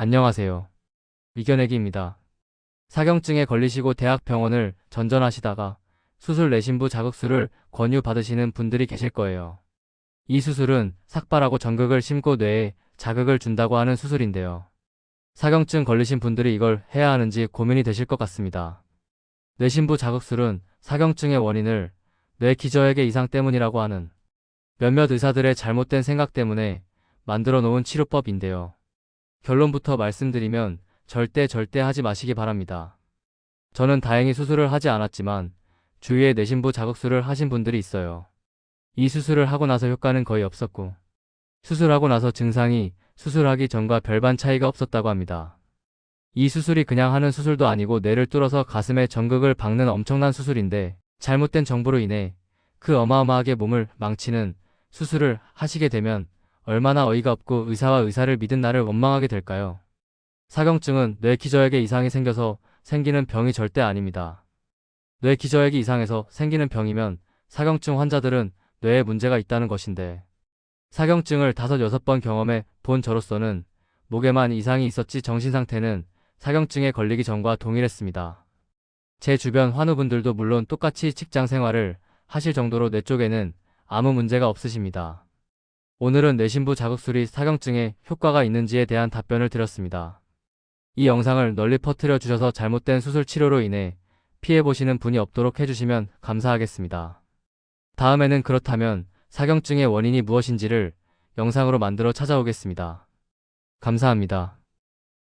안녕하세요. 이겨내기입니다. 사경증에 걸리시고 대학병원을 전전하시다가 수술 내신부 자극술을 권유받으시는 분들이 계실 거예요. 이 수술은 삭발하고 전극을 심고 뇌에 자극을 준다고 하는 수술인데요. 사경증 걸리신 분들이 이걸 해야 하는지 고민이 되실 것 같습니다. 뇌신부 자극술은 사경증의 원인을 뇌 기저액의 이상 때문이라고 하는 몇몇 의사들의 잘못된 생각 때문에 만들어 놓은 치료법인데요. 결론부터 말씀드리면 절대 절대 하지 마시기 바랍니다. 저는 다행히 수술을 하지 않았지만 주위에 내신부 자극술을 하신 분들이 있어요. 이 수술을 하고 나서 효과는 거의 없었고 수술하고 나서 증상이 수술하기 전과 별반 차이가 없었다고 합니다. 이 수술이 그냥 하는 수술도 아니고 뇌를 뚫어서 가슴에 전극을 박는 엄청난 수술인데 잘못된 정보로 인해 그 어마어마하게 몸을 망치는 수술을 하시게 되면 얼마나 어이가 없고 의사와 의사를 믿은 나를 원망하게 될까요? 사경증은 뇌 기저액에 이상이 생겨서 생기는 병이 절대 아닙니다. 뇌 기저액이 이상해서 생기는 병이면 사경증 환자들은 뇌에 문제가 있다는 것인데 사경증을 다섯 여섯 번 경험해 본 저로서는 목에만 이상이 있었지 정신 상태는 사경증에 걸리기 전과 동일했습니다. 제 주변 환우분들도 물론 똑같이 직장 생활을 하실 정도로 뇌 쪽에는 아무 문제가 없으십니다. 오늘은 뇌신부 자극술이 사경증에 효과가 있는지에 대한 답변을 드렸습니다. 이 영상을 널리 퍼뜨려 주셔서 잘못된 수술 치료로 인해 피해 보시는 분이 없도록 해주시면 감사하겠습니다. 다음에는 그렇다면 사경증의 원인이 무엇인지를 영상으로 만들어 찾아오겠습니다. 감사합니다.